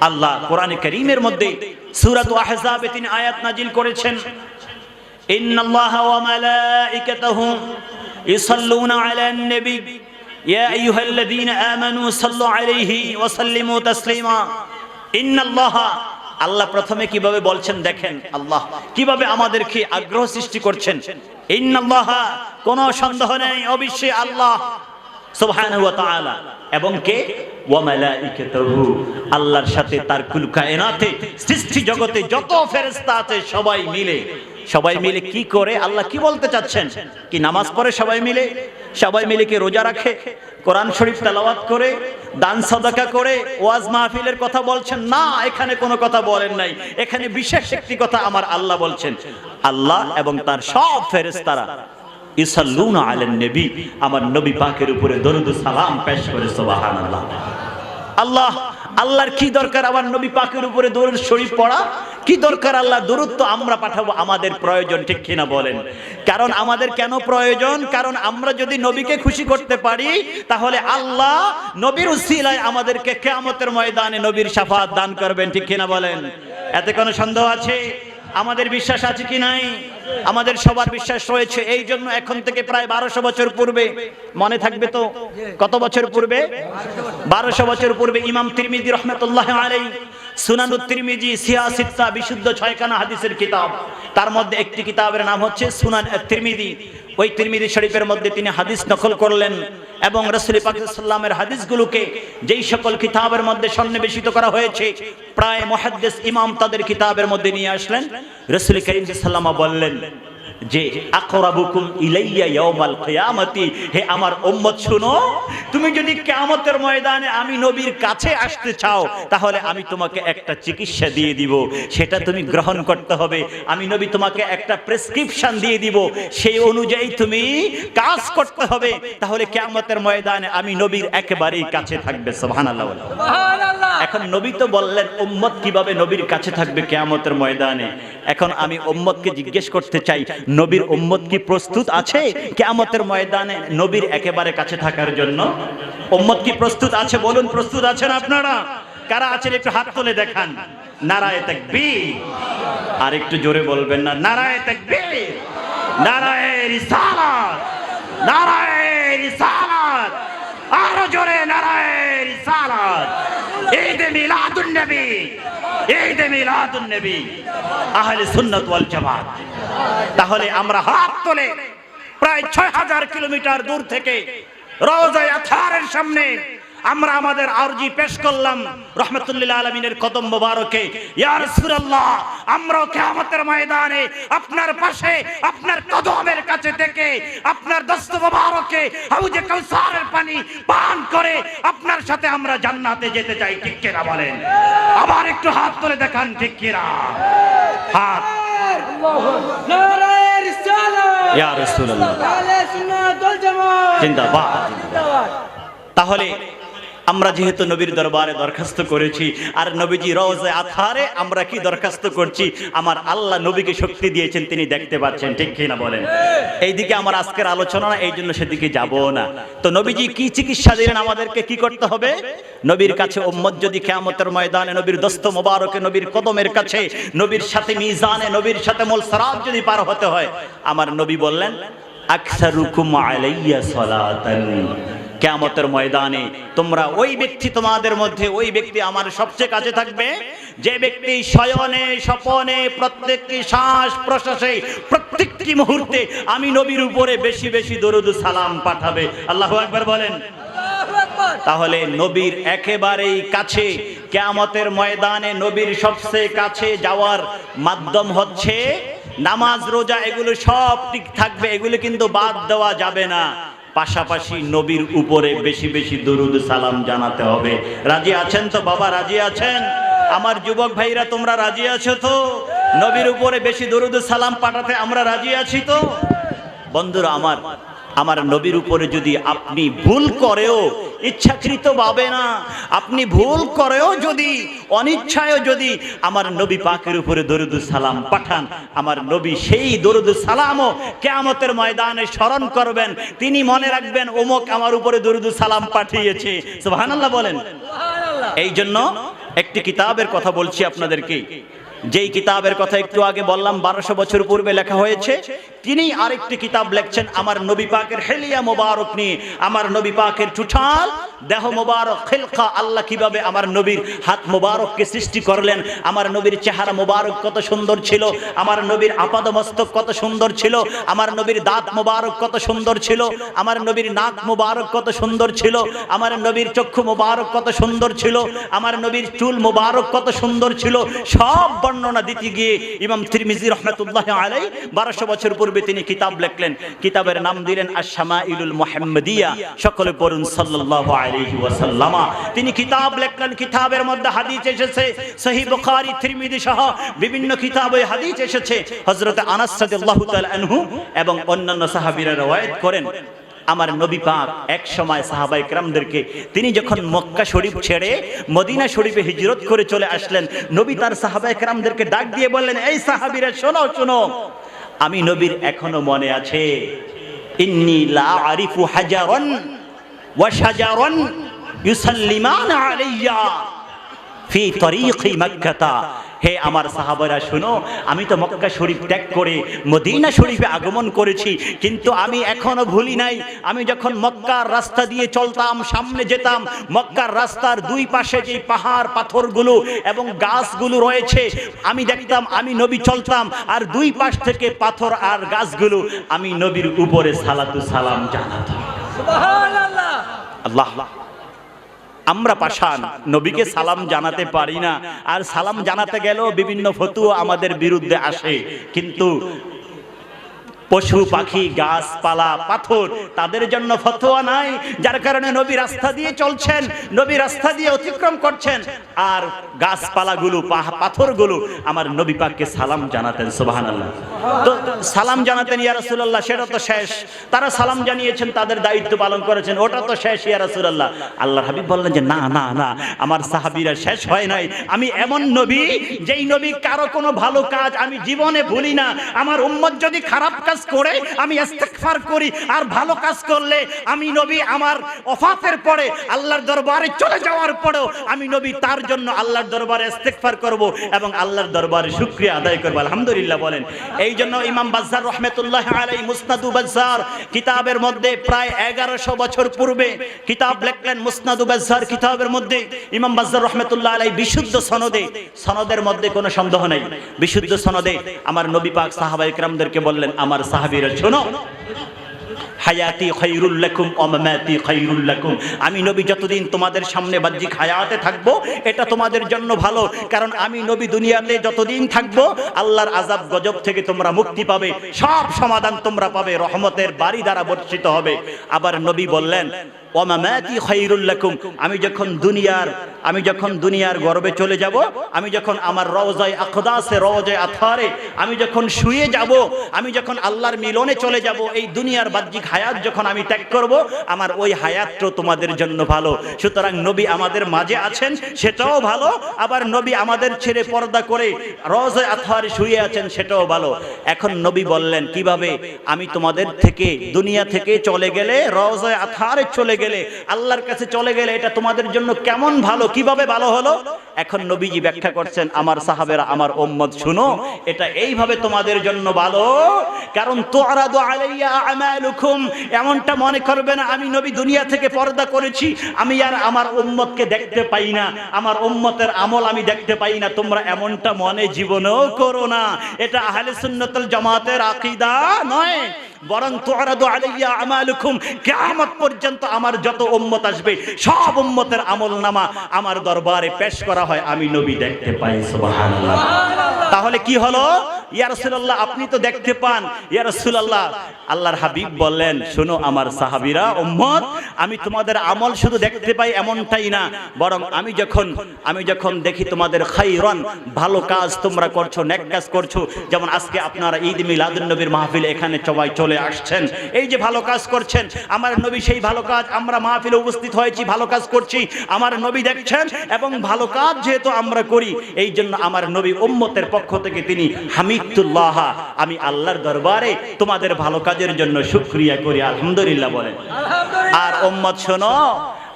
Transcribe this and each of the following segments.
আল্লাহ কোরআনে করিমের মধ্যে সূরাত আহজাবে তিনি আয়াত নাজিল করেছেন। ইন্নাল্লাহা ওয়া মালাইকাতাহু ইউসাল্লুনা আলান নবী। ইয়া আইয়ুহাল্লাযীনা আমানু সাল্লু আলাইহি ওয়া সাল্লিমু তাসলিমা। ইন্নাল্লাহা আল্লাহ প্রথমে কীভাবে বলছেন দেখেন, আল্লাহ কীভাবে আমাদেরকে আগ্রহ সৃষ্টি করছেন। ইন্নাল্লাহা কোনো সন্দেহ নেই, অবশ্যই আল্লাহ সুবহানাহু ওয়া তাআলা। এবং কে? আল্লাহর সাথে তার কুল কায়নাতে, সৃষ্টি জগতে যত ফেরেশতা আছে সবাই মিলে। সবাই মিলে কি করে? আল্লাহ কি বলতে চাচ্ছেন? কি নামাজ পড়ে সবাই মিলে? সবাই মিলে কি রোজা রাখে? কোরআন শরীফ তেলাওয়াত করে, দান সাদাকা করে, ওয়াজ মাহফিলের কথা বলছেন? না, এখানে কোনো কথা বলেন নাই। এখানে বিশেষ একটি কথা আমার আল্লাহ বলছেন। আল্লাহ এবং তার সব ফেরেশতারা ইসাল্লুনা আলেন নবী। আমার নবী পাকের উপরে দরুদ সালাম পেশ করে, সুবহানাল্লাহ। আল্লাহ, আল্লাহর কি দরকার আমার নবী পাকের উপরে দরুদ শরীফ পড়া? কি দরকার আল্লাহ দরুদ আমরা পাঠাবো, আমাদের প্রয়োজন, ঠিক কিনা বলেন? কারণ আমাদের কেন প্রয়োজন? কারণ আমরা যদি নবীকে খুশি করতে পারি, তাহলে আল্লাহ নবীর উসিলায় আমাদেরকে কিয়ামতের ময়দানে নবীর শাফাত দান করবেন, ঠিক কিনা বলেন? এতে কোনো সন্দেহ আছে? আমাদের বিশ্বাস আছে কি নাই? আমাদের সবার বিশ্বাস রয়েছে, এই জন্য এখন থেকে প্রায় বারোশো বছর পূর্বে, মনে থাকবে তো, কত বছর পূর্বে? বারোশো বছর পূর্বে ইমাম তিরমিজি রহমতুল্লাহ আলাই সুনানুত তিরমিজি সিয়াসিত্তা বিশুদ্ধ ছয়খানা হাদিসের কিতাব। তার মধ্যে একটি কিতাবের নাম হচ্ছে সুনান তিরমিজি ওই তিরমিদি শরীফের মধ্যে তিনি হাদিস নকল করলেন এবং রসুল পাকিস্তামের হাদিসগুলোকে যেই সকল কিতাবের মধ্যে সন্নিবেশিত করা হয়েছে, প্রায় মহাদ্দেশ ইমাম তাদের কিতাবের মধ্যে নিয়ে আসলেন। রসুল করিম সাল্লামা বললেন যে আকরাবুকুম ইলাইয়া ইয়াউমাল কিয়ামতি, হে আমার উম্মত শুনো, তুমি যদি কিয়ামতের ময়দানে আমি নবীর কাছে আসতে চাও, তাহলে আমি তোমাকে একটা চিকিৎসা দিয়ে দিব। সেটা তুমি গ্রহণ করতে হবে। আমি নবী তোমাকে একটা প্রেসক্রিপশন দিয়ে দিব। সেই অনুযায়ী তুমি কাজ করতে হবে। তাহলে কিয়ামতের ময়দানে আমি নবীর একেবারেই কাছে থাকবে। সুবহানাল্লাহ বলো। এখন নবী তো বললেন, উম্মত কীভাবে নবীর কাছে থাকবে কেয়ামতের ময়দানে? এখন আমি উম্মতকে জিজ্ঞেস করতে চাই, নবীর উম্মত কি প্রস্তুত আছে কেয়ামতের ময়দানে নবীর একেবারে কাছে থাকার জন্য? উম্মত কি প্রস্তুত আছে বলুন, প্রস্তুত আছেন আপনারা? কারা আছেন একটু হাত তুলে দেখান। নারায় তাকবীর। আর একটু জোরে বলবেন না, নারায় তাকবীর, নারায় রিসালাত নারায় রিসালাত, আরও জোরে, নারায় রিসালাত। ঈদ মিলাদুন নবী। ঈদ মিলাদুন নবী। আহলে সুন্নাত ওয়াল তাহলে আমরা হাত তোলে প্রায় ছয় হাজার কিলোমিটার দূর থেকে রওজা আথারের সামনে আমরা আমাদের আরজি পেশ করলাম রহমতুল্লাহ আলমিনের কদম মোবারকে। আমরাও কিয়ামতের ময়দানে আপনার পাশে আপনার কদমের কাছে থেকে আপনার দস্ত মোবারকে হাউজে পানি পান করে আপনার সাথে আমরা জান্নাতে যেতে চাই ঠিক কিনা বলেন? আবার একটু হাত তুলে দেখান ঠিক কিনা? হাত। ইয়া রাসূলুল্লাহ। তাহলে আমরা যেহেতু নবীর দরবারে দরখাস্ত করেছি, আর নবীজি রওজে আথারে আমরা কি দরখাস্ত করছি? আমার আল্লাহ নবীকে শক্তি দিয়েছেন, তিনি দেখতে পাচ্ছেন, ঠিক কিনা বলেন? এইদিকে আমার আজকের আলোচনা না এই জন্য সেদিকে যাব না। তো নবীজি কি চিকিৎসা দিলেন আমাদেরকে, কি করতে হবে? নবীর কাছে উম্মত যদি কেয়ামতের ময়দানে নবীর দস্ত মোবারকে নবীর কদমের কাছে, নবীর সাথে মিজানে, নবীর সাথে মোল সারাত যদি পার হতে হয়, আমার নবী বললেন, আকসারুকুম আলাইয়া সালাতান। কেয়ামতের ময়দানে তোমরা ওই ব্যক্তি তোমাদের মধ্যে ওই ব্যক্তি আমার সবচেয়ে কাছে থাকবে। যে ব্যক্তি শয়নে স্বপনে প্রত্যেকটি শ্বাস প্রশ্বাসে প্রত্যেকটি মুহূর্তে আমি নবীর উপরে বেশি বেশি দরুদ সালাম পাঠাবে। আল্লাহ একবার বলেন। তাহলে নবীর একেবারেই কাছে কেয়ামতের ময়দানে নবীর সবচেয়ে কাছে যাওয়ার মাধ্যম হচ্ছে নামাজ রোজা এগুলো সব ঠিক থাকবে এগুলো কিন্তু বাদ দেওয়া যাবে না। পাশাপাশি নবীর উপরে বেশি বেশি দরুদ সালাম জানাতে হবে। রাজি আছেন তো বাবা? রাজি আছেন? আমার যুবক ভাইরা, তোমরা রাজি আছো তো? নবীর উপরে বেশি দরুদ সালাম পাঠাতে আমরা রাজি আছি তো? বন্ধুরা, আমার আমার নবীর উপরে যদি আপনি ভুল করেও ইচ্ছাকৃত ভাবে না। আপনি ভুল করেও যদি অনিচ্ছায় যদি আমার নবী পাকের উপরে দরুদ সালাম পাঠান আমার নবী সেই দরুদ সালামও কেয়ামতের ময়দানে স্মরণ করবেন। তিনি মনে রাখবেন ওমক আমার উপরে দরুদ সালাম পাঠিয়েছে। সুবহানাল্লাহ বলেন। এই জন্য একটি কিতাবের কথা বলছি আপনাদেরকে। যেই কিতাবের কথা একটু আগে বললাম, বারোশো বছর পূর্বে লেখা হয়েছে, তিনি আরেকটি কিতাব লেখছেন, আমার নবী পাকের হেলিয়া মোবারক নিয়ে। আমার নবী পাকের টুঠাল দেহ মোবারক, খেলকা, আল্লাহ কীভাবে আমার নবীর হাত মোবারককে সৃষ্টি করলেন? আমার নবীর চেহারা মোবারক কত সুন্দর ছিল। আমার নবীর আপাদ মস্তক কত সুন্দর ছিল। আমার নবীর দাঁত মোবারক কত সুন্দর ছিল। আমার নবীর নাক মোবারক কত সুন্দর ছিল। আমার নবীর চক্ষু মোবারক কত সুন্দর ছিল। আমার নবীর চুল মোবারক কত সুন্দর ছিল। সব বর্ণনা দিতে গিয়ে ইমাম তিরমিজি রহমতুল্লাহ আলাই বারোশো বছর পূর্বে তিনি কিতাব লেখলেন। কিতাবের নাম দিলেন আশামা ইলুল মোহাম্মদিয়া। সকলে পড়ুন সাল্লাল্লাহু তিনি কিতাব লেখলেন, কিতাবের মধ্যে হাদিস এসেছে, সহি সহ বিভিন্ন হাদিস এসেছে। এবং অন্যান্য করেন। আমার নবী পাক এক সময় সাহাবাই کرامদেরকে তিনি যখন মক্কা শরীফ ছেড়ে মদিনা শরীফে হিজরত করে চলে আসলেন, নবী তার সাহাবাই کرامদেরকে ডাক দিয়ে বললেন, এই সাহাবীরা, শোনো শোনো, আমি নবীর এখনও মনে আছে, ইন্নি লা আরিফু হাজারন শাজারান ইউসাল্লিমান আলাইয়া ফি তরিকি মক্কাতা। হে আমার সাহাবারা, শুনো, আমি তো মক্কা শরীফ ত্যাগ করে মদিনা শরীফে আগমন করেছি, কিন্তু আমি এখনও ভুলি নাই। আমি যখন মক্কার রাস্তা দিয়ে চলতাম, সামনে যেতাম, মক্কার রাস্তার দুই পাশে যে পাহাড়, পাথরগুলো এবং গাছগুলো রয়েছে, আমি দেখতাম, আমি নবী চলতাম, আর দুই পাশ থেকে পাথর আর গাছগুলো আমি নবীর উপরে সালাতু সালাম জানাতাম। আল্লাহ। আমরা পাশান নবীকে সালাম জানাতে পারি না, আর সালাম জানাতে গেলেও বিভিন্ন ফতুয়া আমাদের বিরুদ্ধে আসে। কিন্তু পশু, পাখি, গাছপালা, পাথর, তাদের জন্য ফতোয়া নাই, যার কারণে নবী রাস্তা দিয়ে চলছেন, নবী রাস্তা দিয়ে অতিক্রম করছেন, আর গাছপালাগুলো পাথরগুলো আমার নবী পাককে সালাম জানাতেন, সুবহানাল্লাহ। তো সালাম জানাতেন, ইয়া রাসূলুল্লাহ, সেটা তো শেষ। তারা সালাম জানিয়েছেন, তাদের দায়িত্ব পালন করেছেন, ওটা তো শেষ, ইয়া রাসূলুল্লাহ। আল্লাহর হাবিব বললেন যে, না না না, আমার সাহাবীরা শেষ হয় নাই। আমি এমন নবী, যেই নবী কারও কোনো ভালো কাজ আমি জীবনে ভুলি না। আমার উম্মত যদি খারাপ কাজ কাজ করে, আমি ইস্তেগফার করি আর ভালো কাজ করলে আমি নবী আমার ওফাতের পরে আল্লাহর দরবারে চলে যাওয়ার পরেও আমি নবী তার জন্য আল্লাহর দরবারে ইস্তেগফার করব এবং আল্লাহর দরবারে শুকরিয়া আদায় করব। আলহামদুলিল্লাহ বলেন। এই জন্য ইমাম বাজ্জার রহমাতুল্লাহ আলাইহি মুসনাদু বাজ্জার কিতাবের মধ্যে প্রায় 1100 বছর পূর্বে কিতাব লেখলেন মুসনাদু বাজ্জার কিতাবের মধ্যে ইমাম বাজ্জার রহমাতুল্লাহ আলাইহি বিশুদ্ধ সনদে, সনদের মধ্যে কোনো সন্দেহ নাই। বিশুদ্ধ সনদে আমার নবী পাক সাহাবায়ে কেরামদেরকে বললেন, আমার সাহাবীরা, শোনো। আমি নবী যতদিন তোমাদের সামনে বাহ্যিক হায়াতে থাকব, এটা তোমাদের জন্য ভালো। কারণ আমি নবী দুনিয়াতে যতদিন থাকব, আল্লাহর আজাব গজব থেকে তোমরা মুক্তি পাবে, সব সমাধান তোমরা পাবে, রহমতের বাড়ি দ্বারা বর্ষিত হবে। আবার নবী বললেন আমি যখন দুনিয়ার আমি যখন দুনিয়ার গর্বে চলে যাব, আমি যখন আমার রওজায় আকদাসে, রওজায় আথারে, আমি যখন শুয়ে যাব, আমি যখন আল্লাহর মিলনে চলে যাব, এই দুনিয়ার বাহ্যিক হায়াত যখন আমি ত্যাগ করব, আমার ওই হায়াতটাও তোমাদের জন্য ভালো। সুতরাং নবী আমাদের মাঝে আছেন, সেটাও ভালো। আবার নবী আমাদের ছেড়ে পর্দা করে রওজায় আথারে শুয়ে আছেন, সেটাও ভালো। এখন নবী বললেন, কীভাবে? আমি তোমাদের থেকে, দুনিয়া থেকে চলে গেলে রওজায় আথারে চলে গেলে, আল্লাহর কাছে চলে গেলে এটা তোমাদের জন্য কেমন ভালো, কীভাবে ভালো হলো? এখন নবীজি ব্যাখ্যা করছেন, আমার সাহাবেরা, আমার উম্মত, শুনো, এটা এইভাবে তোমাদের জন্য ভালো। কারণ আমালুকুম, এমনটা মনে করবে না, আমি নবী দুনিয়া থেকে পর্দা করেছি, আমি আর আমার উম্মতকে দেখতে পাই না, আমার উম্মতের আমল আমি দেখতে পাই না, তোমরা এমনটা মনে জীবনেও করো না। এটা আহলে সুন্নাতুল জামাতের আকীদা নয়। বরং তুআরাদু আলাইয়া আমালুকুম, কিয়ামত পর্যন্ত আমার যত উম্মত আসবে, সব উম্মতের আমল নামা আমার দরবারে পেশ করা হয়, আমি নবী দেখতে পাই, সুবহানাল্লাহ। তাহলে কি হলো? ইয়া রাসূলুল্লাহ, আপনি তো দেখতে পান। ইয়া রাসূলুল্লাহ, আল্লাহর হাবিব বললেন শোনো আমার সাহাবীরা আমি তোমাদের আমল শুধু দেখতে পাই এমনটাই না। বরং আমি যখন আমি যখন দেখি তোমাদের খাইরন ভালো কাজ তোমরা করছ, নেক কাজ করছ, যেমন আজকে আপনারা ঈদ নবীর মাহফিল এখানে সবাই চলে আসছেন। এই যে ভালো কাজ করছেন, আমার নবী সেই ভালো কাজ, আমরা মাহফিলে উপস্থিত হয়েছি, ভালো কাজ করছি। আমার নবী দেখছেন এবং ভালো কাজ যেহেতু আমরা করি, এই জন্য আমার নবী উম্মতের পক্ষ থেকে তিনি আমি আল্লাহর দরবারে তোমাদের ভালো কাজের জন্য শুক্রিয়া করি আলহামদুলিল্লাহ বলেন। আর ওম্মদ শোনো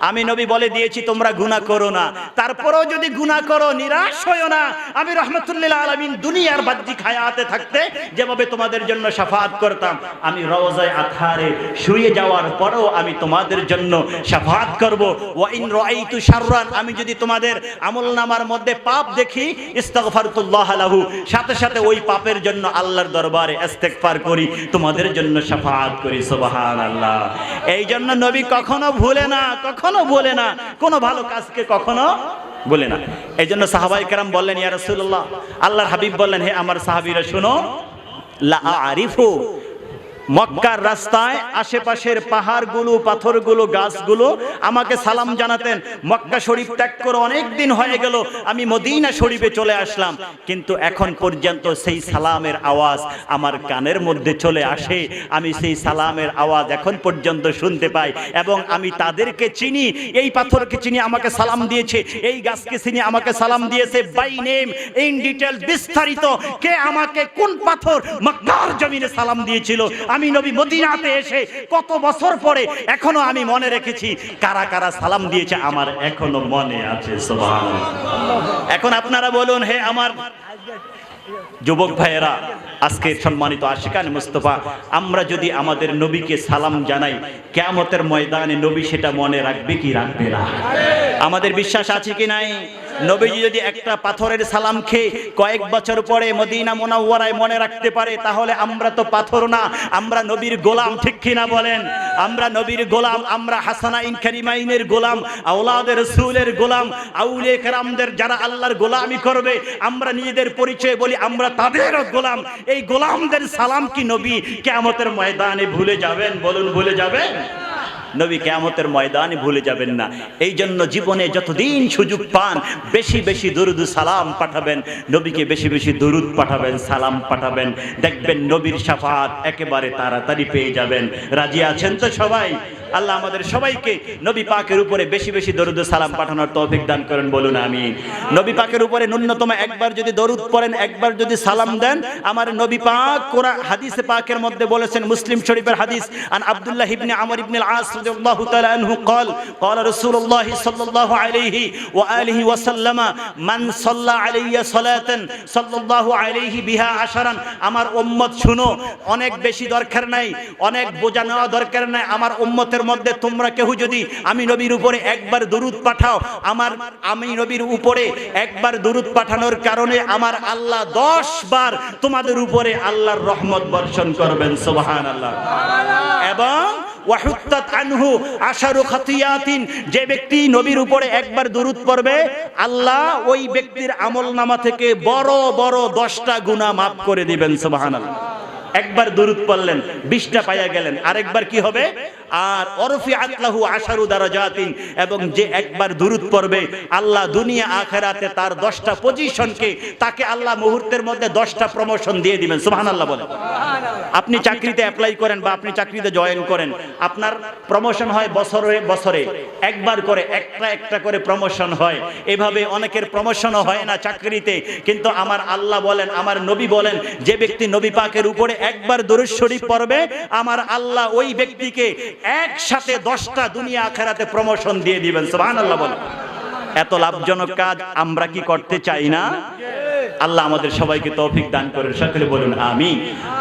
আমি নবী বলে দিয়েছি, তোমরা গুনাহ করো না। তারপরেও যদি গুনাহ করো, নিরাশ হইও না। আমি রহমতুল্লাহ আলামিন দুনিয়ার বাহ্যিক হায়াতে থাকতে যেভাবে তোমাদের জন্য শাফাত করতাম, আমি রওজায় আথারে শুয়ে যাওয়ার পরেও আমি তোমাদের জন্য শাফাত করব। ওয়া ইন রাআইতু শাররান, আমি যদি তোমাদের আমলনামার মধ্যে পাপ দেখি ইস্তাগফারতুল্লাহ লাহু, সাথে সাথে ওই পাপের জন্য আল্লাহর দরবারে ইস্তেগফার করি, তোমাদের জন্য শাফাত করি, সুবহানাল্লাহ। এই জন্য নবী কখনো ভুলে না, কখনো বলে না, কোনো ভালো কাজকে কখনো বলে না। এই জন্য সাহাবাই কেরাম বললেন, ইয়া রসুল্লাহ আল্লাহর হাবিব বললেন, হে আমার সাহাবিরা, শুনো, লা আরিফু মক্কার রাস্তায় আশেপাশের পাহাড়গুলো, পাথরগুলো, গাছগুলো আমাকে সালাম জানাতেন, মক্কা শরীফ ত্যাগ করে অনেক দিন হয়ে গেল, আমি মদিনা শরীফে চলে আসলাম। কিন্তু এখন পর্যন্ত সেই সালামের আওয়াজ আমার কানের মধ্যে চলে আসে। আমি সেই সালামের আওয়াজ এখন পর্যন্ত শুনতে পাই এবং আমি তাদেরকে চিনি, এই পাথরকে চিনি আমাকে সালাম দিয়েছে, এই গাছকে চিনি আমাকে সালাম দিয়েছে। বাই নেম ইন ডিটেল বিস্তারিত, কে আমাকে কোন পাথর মক্কার জমিনে সালাম দিয়েছিল? আমি নবী মদিনাতে এসে কত বছর পরে এখনও আমি মনে রেখেছি, কারা কারা সালাম দিয়েছে আমার এখনও মনে আছে এখন আপনারা বলুন, হে আমার যুবক ভাইয়েরা আজকের সম্মানিত আশিকান মুস্তফা, আমরা যদি আমাদের নবীকে সালাম জানাই, কেয়ামতের ময়দানে নবী সেটা মনে রাখবে কি রাখবে না? আমাদের বিশ্বাস আছে কি নাই? নবীজি যদি একটা পাথরের সালাম খেয়ে কয়েক বছর পরে মদিনা মোনাওয়ারায় মনে রাখতে পারে, তাহলে আমরা তো পাথর না, আমরা নবীর গোলাম, ঠিক কিনা বলেন? আমরা নবীর গোলাম, আমরা হাসানা ইনকারিমাইনের গোলাম, আওলাদের রসুলের গোলাম, আউলিয়া কেরামদের যারা আল্লাহর গোলামি করবে, আমরা নিজেদের পরিচয় বলি, আমরা তাদেরও গোলাম। এই গোলামদের সালাম কি নবী? কেয়ামতের ময়দানে ভুলে যাবেন? বলুন, ভুলে যাবেন? নবী কেয়ামতের ময়দানে ভুলে যাবেন না। এই জন্য জীবনে যতদিন সুযোগ পান, বেশি বেশি দরুদ সালাম পাঠাবেন। নবীকে বেশি বেশি দরুদ পাঠাবেন, সালাম পাঠাবেন। দেখবেন নবীর সাফাত একেবারে তাড়াতাড়ি পেয়ে যাবেন। রাজি আছেন তো সবাই? আল্লাহ আমাদের সবাইকে নবী পাকের উপরে বেশি বেশি দরুদ সালাম পাঠানোর তৌফিক দান করেন বলুন আমি নবী পাকের উপরে ন্যূনতম একবার যদি দরুদ পড়েন একবার যদি সালাম দেন আমার নবী পাক কোরআন হাদিসে পাকের মধ্যে বলেছেন মুসলিম শরীফের হাদিস আন আব্দুল্লাহ ইবনে আমর ইবনে আল-আস রাদিয়াল্লাহু তাআলা আনহু قال قال رسول الله صلى الله عليه واله وسلم من صلى علي صلاه صلى الله عليه بها عشرا আমার উম্মত শুনো অনেক বেশি দরকার নাই অনেক বোঝা নেওয়া দরকার নাই আমার উম্মতের মধ্যে তোমরা কেউ যদি আমি নবীর উপরে একবার দরুদ পাঠাও, আমার, আমি নবীর উপরে একবার দরুদ পাঠানোর কারণে আমার আল্লাহ দশ বার তোমাদের উপরে আল্লাহর রহমত বর্ষণ করবেন সুবহান আল্লাহ এবং যে ব্যক্তি নবীর উপরে একবার দরুদ পড়বে, আল্লাহ ওই ব্যক্তির আমল নামা থেকে বড় বড় দশটা গুনাহ মাফ করে দিবেন, সুবহানাল্লাহ। একবার দরুদ পড়লেন, বিশটা পাইয়া গেলেন, আরেকবার কি হবে? আর অরফি আতলাহু আশারু দারাজাতিন, এবং যে একবার দরুদ পড়বে, আল্লাহ দুনিয়া আখেরাতে তার দশটা পজিশনকে, তাকে আল্লাহ মুহূর্তের মধ্যে দশটা প্রমোশন দিয়ে দিবেন। সুবহানাল্লাহ বলেন। আপনি চাকরিতে অ্যাপ্লাই করেন বা আপনি চাকরিতে জয়েন করেন, আপনার প্রমোশন হয় বছরে বছরে, একবার করে, একটা একটা করে প্রমোশন হয়। এভাবে অনেকের প্রমোশনও হয় না চাকরিতে, কিন্তু আমার আল্লাহ বলেন, আমার নবী বলেন, যে ব্যক্তি নবী পাকের উপরে একবার দরুদ শরীফ পড়বে, আমার আল্লাহ ওই ব্যক্তিকে একসাথে দশটা দুনিয়া আখেরাতে প্রমোশন দিয়ে দিবেন। সুবহানাল্লাহ বলেন। এত লাভজনক কাজ আমরা কি করতে চাই না? আল্লাহ আমাদের সবাইকে তৌফিক দান করেন। সকলে বলুন, আমিন।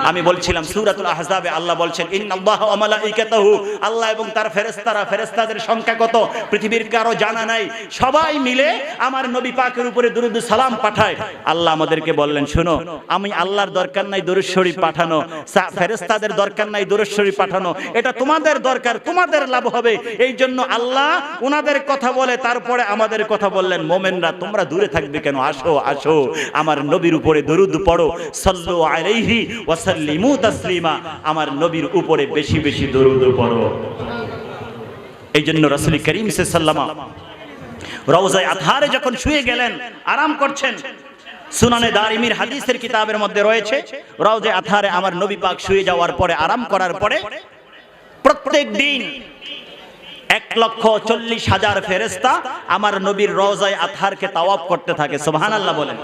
আমি বলছিলাম, সূরাতুল আহজাবে আল্লাহ বলছেন, ইন্নাল্লাহা ওয়া মালাইকাতাহু। আল্লাহ এবং তার ফেরেশতারা, ফেরেশতাদের সংখ্যা কত? পৃথিবীর কারও জানা নাই। সবাই মিলে আমার নবী পাকের উপরে দুরুদ সালাম পাঠায়। আল্লাহ আমাদেরকে বললেন, শুনো, আমি আল্লাহর দরকার নাই দরুদ শরীফ পাঠানো। ফেরেশতাদের দরকার নাই দরুদ শরীফ পাঠানো। এটা তোমাদের দরকার, তোমাদের লাভ হবে। এই জন্য আল্লাহ ওনাদের কথা বলে, তারপরে আমাদের কথা বললেন। মোমেনরা, তোমরা দূরে থাকবে কেন? আসো আসো। আমার নবীর উপরে দরুদ পড়ো, সাল্লু আলাইহি ওয়া সাল্লিমু তাসলিমা। আমার নবীর উপরে বেশি বেশি দরুদ পড়ো। এই জন্য রাসূল করিম সাল্লামা রওজায় আধারে যখন শুয়ে গেলেন, আরাম করছেন। সুনানে দারিমির হাদিসের কিতাবের মধ্যে রয়েছে রওজে আধারে আমার নবী পাক শুয়ে যাওয়ার পরে, আরাম করার পরে প্রত্যেক দিন এক লক্ষ চল্লিশ হাজার ফেরেস্তা আমার নবীর রওজায় আথারকে তাওয়াফ করতে থাকে। সোহান আল্লাহ বলেন।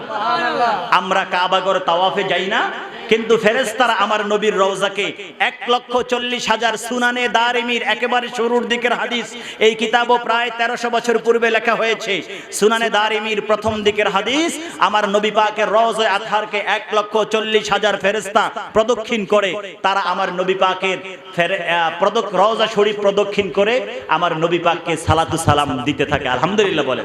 আমরা কাবাগর তাওয়াফে যাই না কিন্তু ফেরেস্তারা আমার নবীর রওজাকে এক লক্ষ চল্লিশ হাজার সুনানে দারিমির একেবারে শুরুর দিকের হাদিস। এই কিতাবও প্রায় তেরোশো বছর পূর্বে লেখা হয়েছে। সুনানে দারিমির প্রথম দিকের হাদিস, আমার নবী পাকের রওজায় আথারকে এক লক্ষ চল্লিশ হাজার ফেরেস্তা প্রদক্ষিণ করে, তারা আমার নবী পাকের প্রদক- রওজা শরীফ প্রদক্ষিণ করে আমার নবী পাককে সালাতু সালাম দিতে থাকে। আলহামদুলিল্লাহ বলে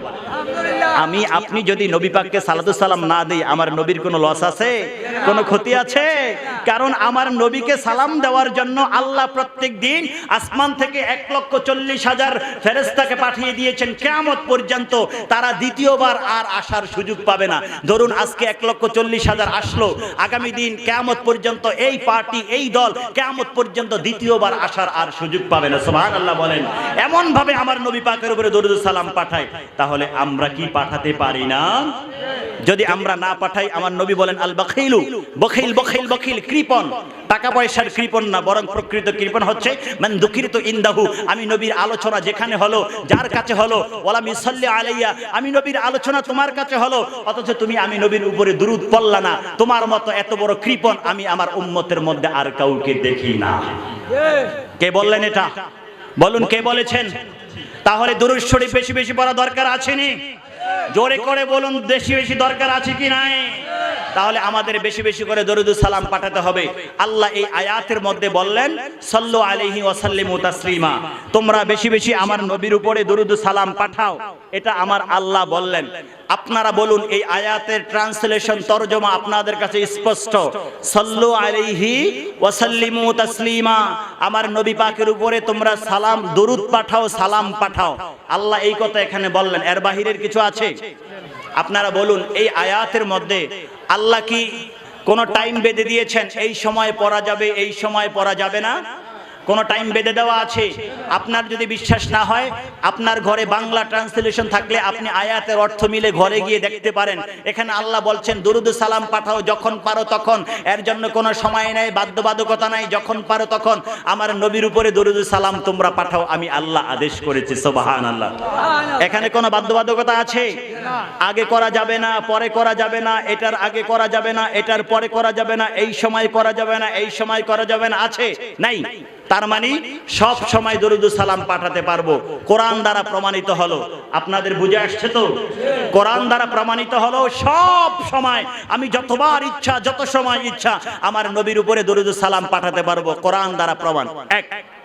আমি, আপনি যদি নবী পাককে সালাতু সালাম না দিই, আমার নবীর কোনো লস আছে? কোনো ক্ষতি আছে? কারণ আমার নবীকে সালাম দেওয়ার জন্য আল্লাহ প্রত্যেক দিন আসমান থেকে এক লক্ষ চল্লিশ হাজার ফেরেস্তাকে পাঠিয়ে দিয়েছেন। কেয়ামত পর্যন্ত তারা দ্বিতীয়বার আর আসার সুযোগ পাবে না। ধরুন আজকে এক লক্ষ চল্লিশ হাজার আসলো, আগামী দিন কেয়ামত পর্যন্ত এই পার্টি, এই দল কেয়ামত পর্যন্ত দ্বিতীয়বার আসার আর সুযোগ পাবে না। সোহান আল্লাহ বলেন। এমন ভাবে আমার নবী পাকের উপরে দরুদ সালাম পাঠায়। তাহলে আমরা কি পাঠাতে পারি না? যদি আমরা না পাঠাই, আমার নবী বলেন আল বখিলু বখিল বখিল বখিল কৃপন টাকা পয়সার কৃপন না, বরং প্রকৃত কৃপন হচ্ছে, মান দুঃখিত ইন্দাহু আমি নবীর আলোচনা যেখানে হলো, যার কাছে হলো ওলা মিসাল্লি আলাইয়া আমি নবীর আলোচনা তোমার কাছে হলো, অথচ তুমি আমি নবীর উপরে দুরুদ পড়লা না। তোমার মতো এত বড় কৃপন আমি আমার উম্মতের মধ্যে আর কাউকে দেখি না। কে বললেন এটা? বলুন কে বলেছেন? তাহলে দুরুদ শরীফ বেশি বেশি পড়া দরকার আছেনি জোরে করে বলুন, বেশি বেশি দরকার আছে কি নাই? তাহলে আমাদের বেশি বেশি করে দরুদ সালাম পাঠাতে হবে। আল্লাহ এই আয়াতের মধ্যে বললেন, সাল্লু আলাইহি ওয়াসাল্লিমু তাসলিমা। তোমরা বেশি বেশি আমার নবীর উপরে দরুদ সালাম পাঠাও। এটা আমার আল্লাহ বললেন। আপনারা বলুন, এই আয়াতের ট্রান্সলেশন, তরজমা আপনাদের কাছে স্পষ্ট। সাল্লু আলাইহি ওয়াসাল্লিমু তাসলিমা। আমার নবী পাকের উপরে তোমরা সালাম, দরুদ পাঠাও, সালাম পাঠাও। আল্লাহ এই কথা এখানে বললেন। এর বাহিরের কিছু আছে? আপনারা বলুন, এই আয়াতের মধ্যে আল্লাহ কি কোন টাইম বেঁধে দিয়েছেন, এই সময় পড়া যাবে, এই সময় পড়া যাবে না? কোন টাইম বেঁধে দেওয়া আছে। আপনার যদি বিশ্বাস না হয়, আপনার ঘরে বাংলা ট্রান্সলেশন থাকলে আপনি আয়াতের অর্থ মিলে ঘরে গিয়ে দেখতে পারেন। এখানে আল্লাহ বলছেন, দুরুদ সালাম পাঠাও যখন পারো তখন। এর জন্য কোনো সময় নেই, বাধ্যবাধকতা নাই, যখন পারো তখন। আমার নবীর উপরে দুরুদ সালাম তোমরা পাঠাও, আমি আল্লাহ আদেশ করেছি সোবাহান আল্লাহ এখানে কোনো বাধ্যবাধকতা আছে? আগে করা যাবে না, পরে করা যাবে না, এটার আগে করা যাবে না, এটার পরে করা যাবে না, এই সময় করা যাবে না, এই সময় করা যাবে না, আছে? নাই। তার মানে সব সময় দরুদ সালাম পাঠাতে পারব। কোরআন দ্বারা প্রমাণিত হলো। আপনাদের বুঝে আসছে তো? কোরআন দ্বারা প্রমাণিত হলো সব সময় আমি যতবার ইচ্ছা, যত সময় ইচ্ছা, আমার নবীর উপরে দরুদ সালাম পাঠাতে পারব। কোরআন দ্বারা প্রমাণ। এক।